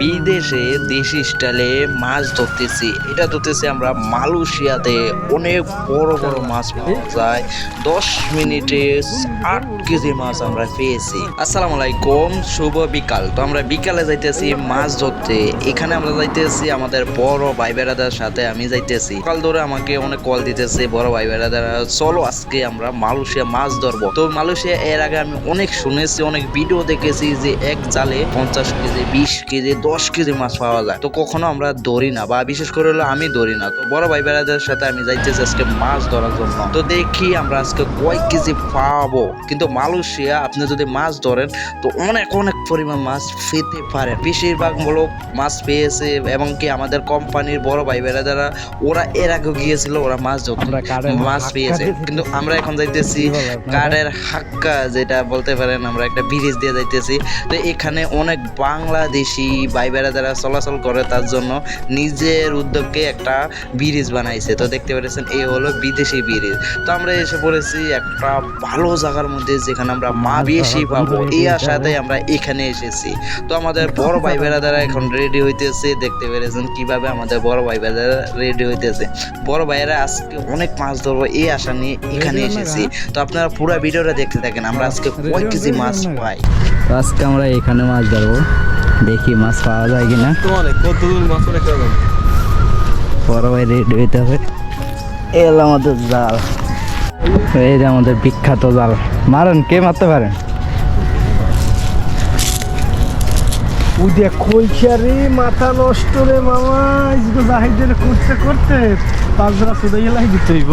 বিদেশে দেশি স্টাইলে মাছ ধরতেছি। এটা ধরতেছি আমরা মালয়েশিয়াতে অনেক বড় বড় মাছ পাওয়া যায়। দশ মিনিটে আট কেজি মাছ আমরা পেয়েছি। আসসালামু আলাইকুম, শুভ বিকাল। তো আমরা বিকালে যাইতেছি মাছ ধরতে। এখানে আমরা যাইতেছি আমাদের বড় ভাই বেড়াদার সাথে আমি যাইতেছি। সকাল ধরে আমাকে অনেক কল দিতেছে, বড় ভাই বেড়াদারা, চলো আজকে আমরা মালয়েশিয়া মাছ ধরবো। তো মালয়েশিয়া এর আগে আমি অনেক শুনেছি, অনেক ভিডিও দেখেছি যে এক জালে পঞ্চাশ কেজি, বিশ কেজি দশ কেজি মাছ পাওয়া যায়। তো কখনো আমরা ধরি না বা বিশেষ করে হলো আমি ধরি না। তো বড় ভাই বেড়াদের সাথে আমি যাইতেছি আজকে মাছ ধরার জন্য। তো দেখি আমরা আজকে কয় কেজি পাবো। কিন্তু মালয়েশিয়া আপনি যদি মাছ ধরেন তো অনেক অনেক পরিমাণ মাছ পেতে পারেন। বেশিরভাগ লোক মাছ পেয়েছে এবং কি আমাদের কোম্পানির বড় ভাই বেড়াদারা ওরা এর আগে গিয়েছিল ওরা মাছ ধরতে মাছ পেয়েছে। কিন্তু আমরা এখন যাইতেছি কি বলে আপনারা? কার্ডের হাক্কা যেটা বলতে পারেন আমরা একটা ব্রিজ দিয়ে যাইতেছি। তো এখানে অনেক বাংলাদেশি ভাই বেড়াদারা চলাচল করে তার জন্য নিজের উদ্যোগে একটা ব্রিজ বানাইছে। তো দেখতে পেরেছেন এই হলো বিদেশি ব্রিজ। তো আমরা এসে পড়েছি একটা ভালো জায়গার মধ্যে যেখানে আমরা মা বেশি পাবো। এই আশাতে আমরা এখানে এসেছি। তো আমাদের বড় ভাই বেড়াদারা এখন রেডি হইতেছে দেখতে পেরেছেন কীভাবে আমাদের বড় ভাই বেড়াদারা রেডি হইতেছে। বড় ভাইয়েরা আজকে অনেক মাছ ধরবো এই আশা নিয়ে এখানে এসেছি। তো আপনারা পুরো ভিডিওটা দেখতে থাকেন আমরা আজকে কয় কেজি মাছ পাই? তো আজকে আমরা এখানে মাছ ধরবো। দেখি মাছ পাওয়া যায় কিনা। বড় ভাই রেডি হইতে হবে। এল আমাদের জাল। এই যে আমাদের বিখ্যাত জাল। মারেন কে মারতে পারেন উদিয়া কইছে মাথা নষ্ট রে মামা ইসগো জাহিদের করতে করতে পাঁচরা সুদাই লাই দিতে হইব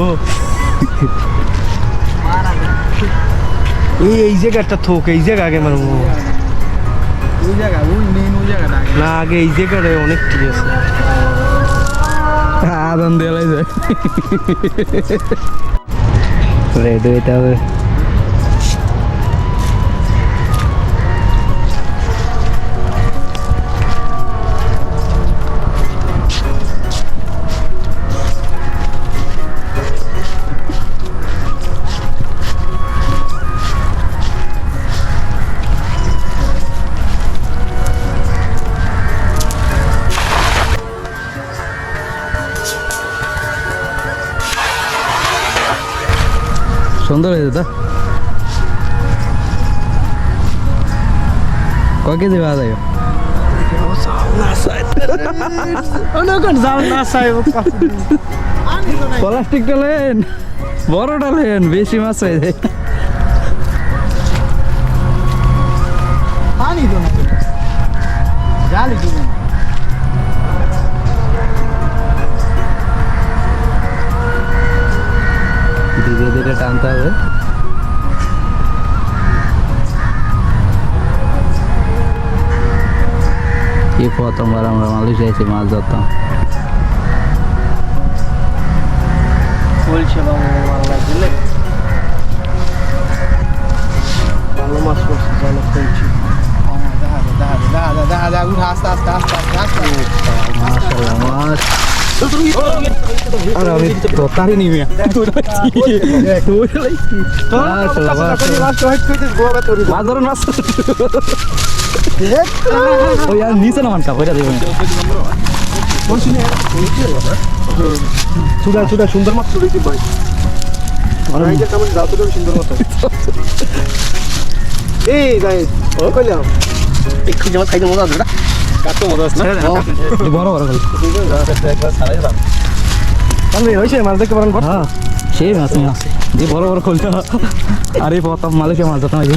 এই এই জায়গাটা থোক এই জায়গা আগে মারবো। ওই জায়গা ওই মেইন ওই জায়গাটা না আগে এই জায়গাটায় অনেক ঠিক আছে। আদান দেওয়া যায়। রেড হইতে হবে সুন্দর হয়েছে তো কয় কেজি পাওয়া যাবে অনেক জাল না সাহেব প্লাস্টিকটা লেন বড়টা লেন বেশি মাছ হয়ে যায় পানি তো না জালি তো না ধীরে ধীরে টানতে হবে এই প্রথমবার তারি নি মিয়া নিচে না মানকা ওইটা দেবেন সুদা সুদা সুন্দর মাছ ধরেছি ভাই। সুন্দর মাছ। এই যাই ও কইলাম একটু জামা খাইতে মজা আছে না? কাটতে মজা আছে না? বড় বড় মাছ দেখতে পারেন হ্যাঁ সেই মাছ মাছ যে বড় বড় খোলটা আর এই প্রথম মালয়েশিয়া মাছ ধরতাম আগে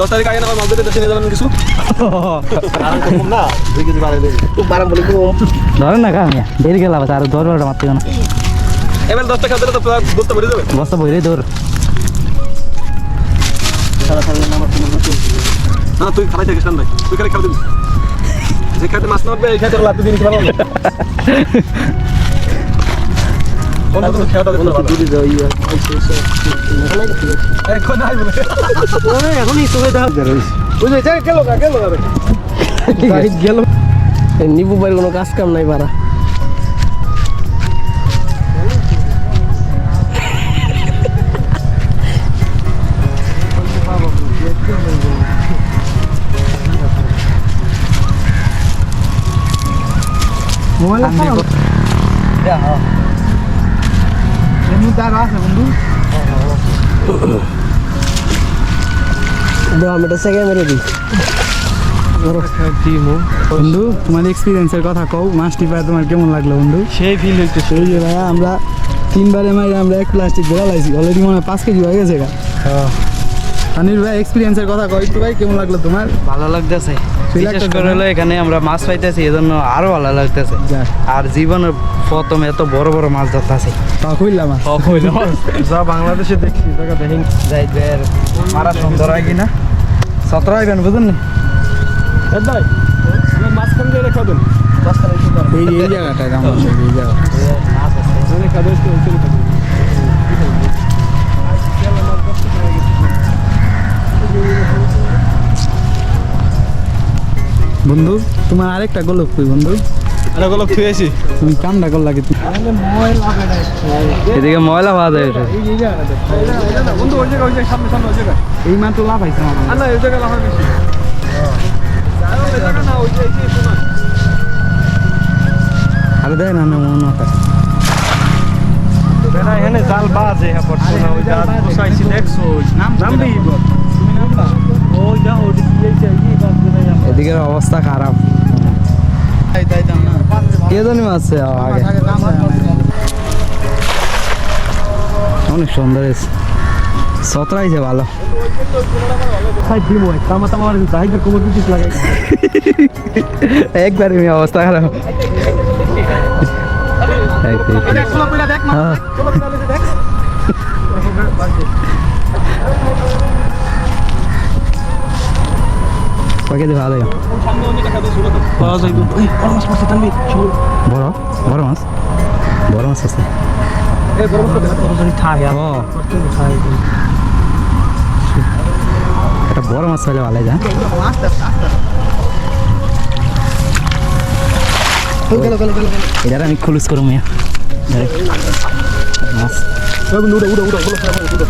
দশ তারিখ আগে না মাছ ধরে দেশে নিয়ে যাবেন কিছু ধরেন না কামিয়া দেরি গেলাম আর দৌড় বারোটা মারতে না। এবার দশ তো বলতে যাবে বস্তা দৌড়। না তুই খালাই থাকিস না ভাই তুই খালি খাওয়া দিবি। যে খাতে মাছ না উঠবে এই খাতে লাত্তি দিন ভালো। নিবু বাড়ির কোনো কাজ কাম নাই বাড়া। বন্ধু তোমার এক্সপিরিয়েন্সের কথা কও মাছটি পায় তোমার কেমন লাগল বন্ধু সেই ফিল হইতে সেই যে ভাইয়া আমরা তিনবারে মাইরে আমরা এক প্লাস্টিক গোড়া লাইছি অলরেডি মনে হয় পাঁচ কেজি হয়ে গেছে গা। তানির ভাই এক্সপিরিয়েন্সের কথা কও একটু ভাই কেমন লাগল তোমার? ভালো লাগতেছে। বিশেষ করে হলো এখানে আমরা মাছ পাইতেছি এজন্য আরও ভালো লাগতেছে আর জীবনের প্রথম এত বড় বড় মাছ ধরতেছি যা বাংলাদেশে দেখছি দেখেন যাইবের মারা সুন্দর হয় কিনা সতেরো আইবেন বুঝুন নি মাঝখান দিয়ে রেখে দেন এই যে এই জায়গাটা বন্ধু তোমার আরেকটা গোলক কই বন্ধু? আরে গুলো থুয়েছি তুমি কামটা করলা কি এদিকে ময়লা পাওয়া যায় এটা। এই জায়গাটা বন্ধু ওই জায়গা ওই জায়গা সামনে সামনে ওই জায়গায়। এই মাত্র লাফাইছে আমার। আর না ওই জায়গায় লাফার বেশি। কে জানি মাছ আগে। অনেক সুন্দর হয়েছে। সতেরো আইছে ভালো। সাইড দিম ওই তামা তামা আর জাহিদের কোমর পিছিস লাগাই একবার আমি অবস্থা খারাপ এই, এই, এই। চলো পিলা দেখ কয় কেজি ভালো বড় বড় মাছ? বড় মাছ আছে। একটা বড় মাছ হলে ভালো যায় এটা আমি খুলুস করব মিয়া। মাছ। উড়ো উড়ো উড়ো উড়ো উড়ো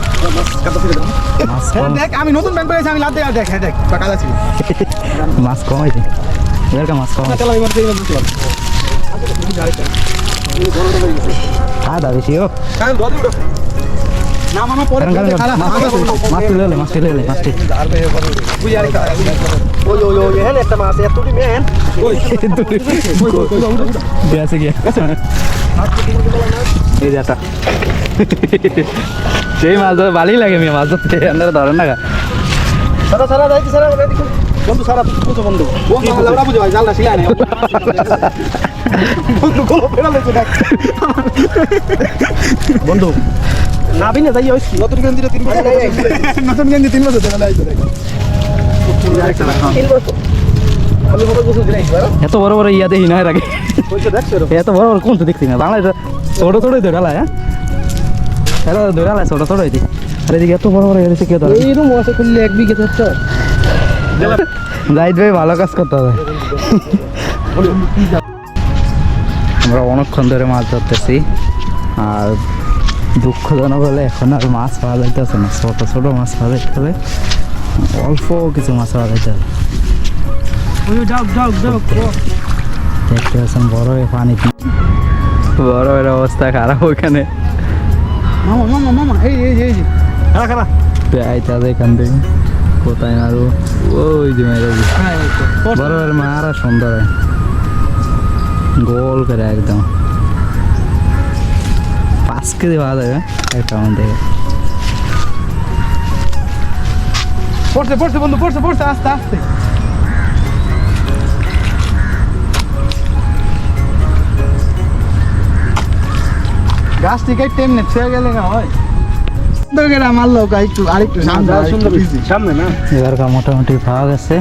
মাছ কম দেখ আমি নতুন ব্যাংক পেয়েছি আমি লাভ দেখ দেখ দেখ টাকা আছে। মাছ কম হয়েছে এবার মাছ কম দাওয়া বেশি ও মাছ সেই মাছ ধরে ভালোই লাগে মেয়ে মাছ ধরতে। আপনারা ধরেন না। সারা সারা যাইতে সারা বন্ধু সারা বুঝো বন্ধু। লাউড়া বুঝো ভাই জালটা শিলা নেই বন্ধু গোল ফেরা লেছে বন্ধু না বিনে যাই ওই নতুন গেঞ্জি তিন বছর নতুন গেঞ্জি তিন বছর দেখা যাইছে তিন বছর। আমি বড় বছর দিলাই এত বড় বড় ইয়া দেখি না এর আগে এত বড় বড় কোন তো দেখছি না বাংলা এটা ছোট ছোটই ধরে লায় হ্যাঁ? এটা ধরে ছোট আর এদিকে এত বড় বড় এসে কেউ ধরে? আছে খুললে এক বিঘে থাকতো জাহিদ ভাই ভালো কাজ করতে হবে। আমরা অনেকক্ষণ ধরে মাছ ধরতেছি আর দুঃখজনক হলে এখন আর মাছ পাওয়া যাইতেছে না। ছোট ছোট মাছ পাওয়া যাইতে হবে অল্প কিছু মাছ পাওয়া যাইতে হবে। দেখতে পাচ্ছেন বড় পানি বড় এর অবস্থা খারাপ ওখানে। মামা মামা মামা এই এই এই খারা খারা আইতে আছে এখান থেকে। কোথায় মারু ওই যে মেরে বড় মারা সুন্দর গোল করে একদম। পাঁচ কেজি পাওয়া যাবে একটা থেকে। পড়ছে পড়ছে বন্ধু পড়ছে পড়ছে আস্তে আস্তে। গাছ থেকে টেনে ছেড়ে গেলে না হয়। মারলো একটু আরেকটু সামনে সামনে না? এবার মোটামুটি ভাগ গেছে